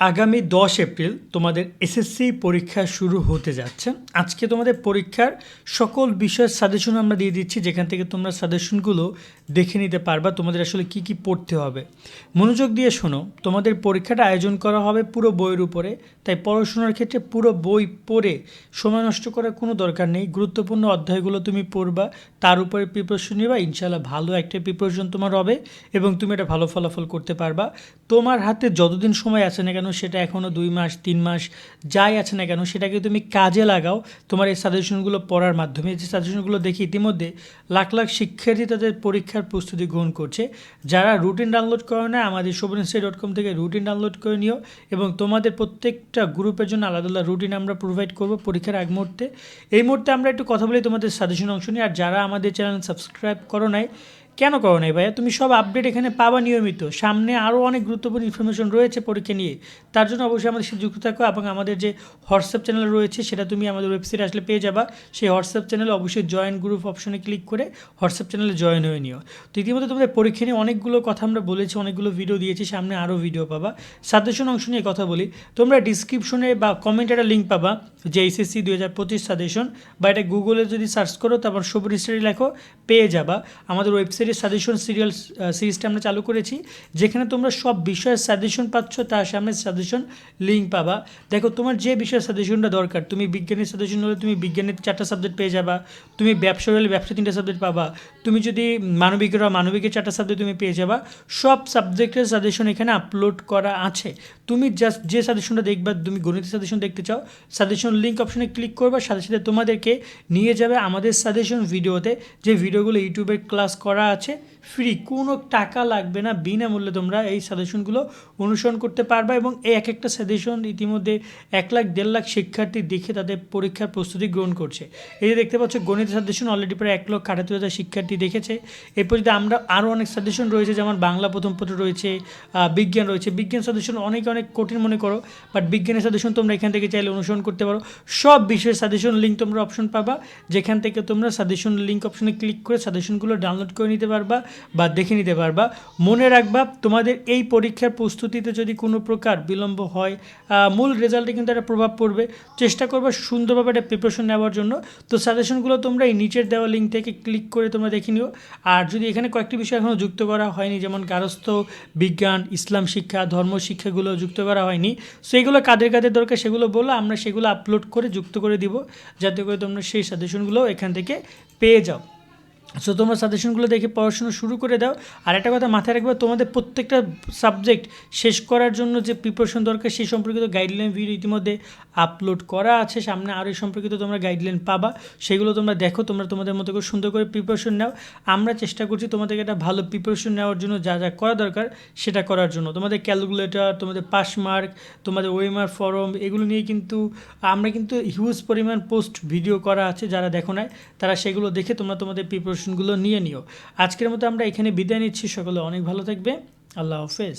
আগামী দশ এপ্রিল তোমাদের এসএসসি পরীক্ষা শুরু হতে যাচ্ছে। আজকে তোমাদের পরীক্ষার সকল বিষয়ের সাজেশন আমরা দিয়ে দিচ্ছি, যেখান থেকে তোমরা সাজেশনগুলো দেখে নিতে পারবা, তোমাদের আসলে কি কি পড়তে হবে। মনোযোগ দিয়ে শোনো, তোমাদের পরীক্ষাটা আয়োজন করা হবে পুরো বইয়ের উপরে, তাই পড়াশোনার ক্ষেত্রে পুরো বই পড়ে সময় নষ্ট করার কোনো দরকার নেই। গুরুত্বপূর্ণ অধ্যায়গুলো তুমি পড়বা, তার উপরে প্রিপারেশন নিবা ইনশাল্লাহ ভালো একটা প্রিপারেশন তোমার হবে এবং তুমি এটা ভালো ফলাফল করতে পারবা। তোমার হাতে যতদিন সময় আছে না কেন সেটা এখনও দুই মাস, তিন মাস যাই আছে না কেন, সেটাকে তুমি কাজে লাগাও। তোমার এই সাজেশনগুলো পড়ার মাধ্যমে যে সাজেশনগুলো দেখি ইতিমধ্যে লাখ লাখ শিক্ষার্থী তাদের পরীক্ষার প্রস্তুতি গ্রহণ করছে। যারা রুটিন ডাউনলোড করে না, আমাদের শোভনশ্রী ডট কম থেকে রুটিন ডাউনলোড করে নিও এবং তোমাদের প্রত্যেকটা গ্রুপের জন্য আলাদা আলাদা রুটিন আমরা প্রোভাইড করব পরীক্ষার আগ মুহূর্তে। এই মুহূর্তে আমরা একটু কথা বলি তোমাদের সাজেশন অংশ নিয়ে। আর যারা আমাদের চ্যানেল সাবস্ক্রাইব করো নাই কেন করো নাই ভাইয়া? তুমি সব আপডেট এখানে পাবা নিয়মিত। সামনে আরও অনেক গুরুত্বপূর্ণ ইনফরমেশন রয়েছে পরীক্ষা নিয়ে। তার জন্য অবশ্যই আমাদের সাথে যুক্ত থাকো এবং আমাদের যে হোয়াটসঅ্যাপ চ্যানেল রয়েছে, সেটা তুমি আমাদের ওয়েবসাইটে আসলে পেয়ে যাবা। সেই হোয়াটসঅ্যাপ চ্যানেলে অবশ্যই জয়েন গ্রুপ অপশনে ক্লিক করে হোয়াটসঅ্যাপ চ্যানেলে জয়েন হয়ে নিও। তো ইতিমধ্যে তোমাদের পরীক্ষা নিয়ে অনেকগুলো কথা আমরা বলেছি, অনেকগুলো ভিডিও দিয়েছি, সামনে আরও ভিডিও পাবা। সাজেশন অংশ নিয়ে কথা বলি। তোমরা ডিসক্রিপশনে বা কমেন্টে একটা লিঙ্ক পাবা, যে এইচএসসি দুই হাজার পঁচিশ সাজেশন বা এটা গুগলে যদি সার্চ করো, তারপর সবুজ হিস্ট্রি লেখো, পেয়ে যাবা। আমাদের ওয়েবসাইটে সাজেশন সিরিয়াল সিরিজটা আমরা চালু করেছি, যেখানে তোমরা সব বিষয়ের সাজেশন পাচ্ছ, তার সামনে সাজেশন লিঙ্ক পাবা। দেখো, তোমার যে বিষয়ের সাজেশনটা দরকার, তুমি বিজ্ঞানের সাজেশন হলে তুমি বিজ্ঞানের চারটা সাবজেক্ট পেয়ে যাবা, তুমি ব্যবসা হলে ব্যবসা তিনটা সাবজেক্ট পাবা, তুমি যদি মানবিকের মানবিকের চারটা সাবজেক্ট তুমি পেয়ে যাবা, সব সাবজেক্টের সাজেশন এখানে আপলোড করা আছে। তুমি জাস্ট যে সাজেশনটা দেখবা, তুমি গণিত সাজেশন দেখতে চাও সাজেশন লিঙ্ক অপশনে ক্লিক করবা, সাথে সাথে তোমাদেরকে নিয়ে যাবে আমাদের সাজেশন ভিডিওতে যে ভিডিওগুলো ইউটিউবে ক্লাস করা আছে। ফ্রি কোনো টাকা লাগবে না। বিনামূল্যে তোমরা এই সাজেশনগুলো অনুসরণ করতে পারবা এবং এই এক একটা সাজেশন ইতিমধ্যে এক লাখ, দেড় লাখ শিক্ষার্থী দেখে তাদের পরীক্ষার প্রস্তুতি গ্রহণ করছে। এই যে দেখতে পাচ্ছ, গণিত সাজেশন অলরেডি প্রায় এক লক্ষ আটাত্তর হাজার শিক্ষার্থী দেখেছে। এরপর যদি আমরা আরও অনেক সাজেশন রয়েছে, যেমন বাংলা প্রথম পত্র রয়েছে বিজ্ঞান রয়েছে। বিজ্ঞান সাজেশন অনেক অনেক কঠিন মনে করো বাট বিজ্ঞানের সাজেশন তোমরা এখান থেকে চাইলে অনুসরণ করতে পারো। সব বিষয়ের সাজেশন লিঙ্ক তোমরা অপশন পাবা। যেখান থেকে তোমরা সাজেশন লিঙ্ক অপশনে ক্লিক করে সাজেশনগুলো ডাউনলোড করে নিতে পারবা বা দেখে নিতে পারবা। মনে রাখবা, তোমাদের এই পরীক্ষার প্রস্তুতিতে যদি কোনো প্রকার বিলম্ব হয় মূল রেজাল্টে কিন্তু একটা প্রভাব পড়বে। চেষ্টা করবা সুন্দরভাবে একটা প্রিপারেশন নেওয়ার জন্য। তো সাজেশনগুলো তোমরা এই নিচের দেওয়া লিঙ্ক থেকে ক্লিক করে তোমরা দেখে নিও। আর যদি এখানে কয়েকটি বিষয় এখনও যুক্ত করা হয়নি, যেমন গারস্থ, বিজ্ঞান, ইসলাম শিক্ষা, ধর্ম শিক্ষাগুলো যুক্ত করা হয়নি সেইগুলো কাদের কাদের দরকার সেগুলো বলো, আমরা সেগুলো আপলোড করে যুক্ত করে দিব। যাতে করে তোমরা সেই সাজেশনগুলো এখান থেকে পেয়ে যাও। সো তোমরা সাজেশনগুলো দেখে পড়াশোনা শুরু করে দাও। আর একটা কথা মাথায় রাখবে, তোমাদের প্রত্যেকটা সাবজেক্ট শেষ করার জন্য যে প্রিপারেশন দরকার, সেই সম্পর্কিত গাইডলাইন ভিডিও ইতিমধ্যে আপলোড করা আছে। সামনে আরও সম্পর্কিত তোমরা গাইডলাইন পাবা। সেগুলো তোমরা দেখো, তোমরা তোমাদের মতো করে সুন্দর করে প্রিপারেশন নাও। আমরা চেষ্টা করছি তোমাদেরকে একটা ভালো প্রিপারেশন নেওয়ার জন্য যা যা করা দরকার, সেটা করার জন্য। তোমাদের ক্যালকুলেটর তোমাদের পাস মার্ক তোমাদের ওয়েমার ফরম এগুলো নিয়ে কিন্তু আমরা কিন্তু হিউজ পরিমাণ পোস্ট ভিডিও করা আছে, যারা দেখো নাই, তারা সেগুলো দেখে তোমরা তোমাদের প্রিপারেশনগুলো নিয়ে নিও। আজকের মতো আমরা এখানে বিদায় নিচ্ছি। সকলে অনেক ভালো থাকবে। আল্লাহ হাফেজ।